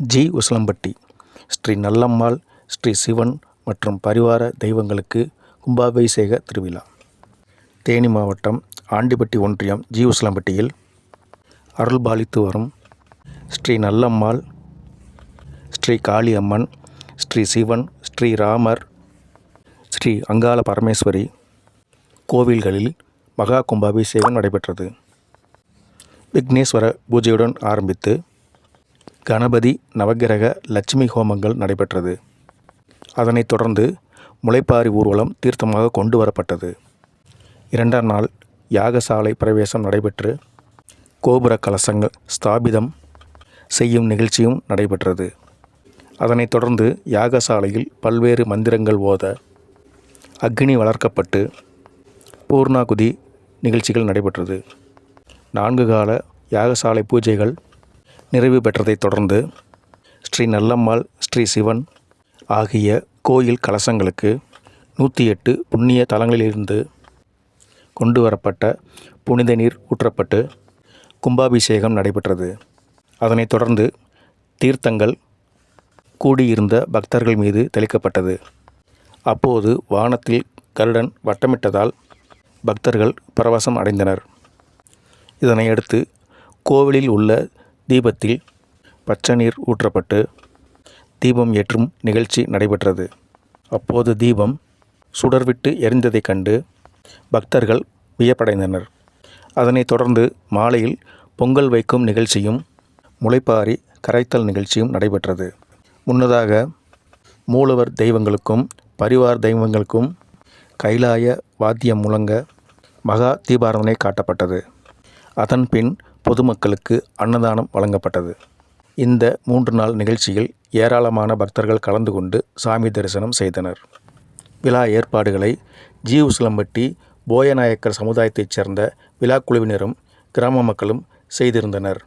G. Usilampatti. Sri Nallammal Sri Sivan மற்றும் பரிவார தெய்வங்களுக்கு கும்பாபிஷேக திருவிழா. தேனி மாவட்டம் ஆண்டிப்பட்டி ஒன்றியம் ஜி. உசிலம்பட்டியில் அருள்பாலித்து வரும் ஸ்ரீ நல்லம்மாள் ஸ்ரீ காளியம்மன் ஸ்ரீ சிவன் ஸ்ரீ ராமர் ஸ்ரீ அங்காள பரமேஸ்வரி கோவில்களில் மகா கும்பாபிஷேகம் நடைபெற்றது. விக்னேஸ்வர பூஜையுடன் ஆரம்பித்து கணபதி நவக்கிரக லட்சுமி ஹோமங்கள் நடைபெற்றது. அதனைத் தொடர்ந்து முளைப்பாரி ஊர்வலம் தீர்த்தமாக கொண்டு வரப்பட்டது. இரண்டாம் நாள் யாகசாலை பிரவேசம் நடைபெற்று கோபுர கலசங்கள் ஸ்தாபிதம் செய்யும் நிகழ்ச்சியும் நடைபெற்றது. அதனைத் தொடர்ந்து யாகசாலையில் பல்வேறு மந்திரங்கள் ஓத அக்னி வளர்க்கப்பட்டு பூர்ணாகுதி நிகழ்ச்சிகள் நடைபெற்றது. நான்கு கால யாகசாலை பூஜைகள் நிறைவு பெற்றதைத் தொடர்ந்து ஸ்ரீ நல்லம்மாள் ஸ்ரீ சிவன் ஆகிய கோயில் கலசங்களுக்கு நூற்றி எட்டு புண்ணிய தலங்களிலிருந்து கொண்டு வரப்பட்ட புனித நீர் ஊற்றப்பட்டு கும்பாபிஷேகம் நடைபெற்றது. அதனைத் தொடர்ந்து தீர்த்தங்கள் கூடியிருந்த பக்தர்கள் மீது தெளிக்கப்பட்டது. அப்போது வானத்தில் கருடன் வட்டமிட்டதால் பக்தர்கள் பரவசம் அடைந்தனர். இதனையடுத்து கோவிலில் உள்ள தீபத்தில் பச்சை நீர் ஊற்றப்பட்டு தீபம் ஏற்றும் நிகழ்ச்சி நடைபெற்றது. அப்போது தீபம் சுடர்விட்டு எரிந்ததைக் கண்டு பக்தர்கள் வியப்படைந்தனர். அதனைத் தொடர்ந்து மாலையில் பொங்கல் வைக்கும் நிகழ்ச்சியும் முளைப்பாரி கரைத்தல் நிகழ்ச்சியும் நடைபெற்றது. முன்னதாக மூலவர் தெய்வங்களுக்கும் பரிவார் தெய்வங்களுக்கும் கைலாய வாத்தியம் முழங்க மகா தீபாராதனை காட்டப்பட்டது. அதன் பின் பொதுமக்களுக்கு அன்னதானம் வழங்கப்பட்டது. இந்த மூன்று நாள் நிகழ்ச்சியில் ஏராளமான பக்தர்கள் கலந்து கொண்டு சாமி தரிசனம் செய்தனர். விழா ஏற்பாடுகளை ஜி உசிலம்பட்டி போயநாயக்கர் சமுதாயத்தைச் சேர்ந்த விழாக்குழுவினரும் கிராம மக்களும் செய்திருந்தனர்.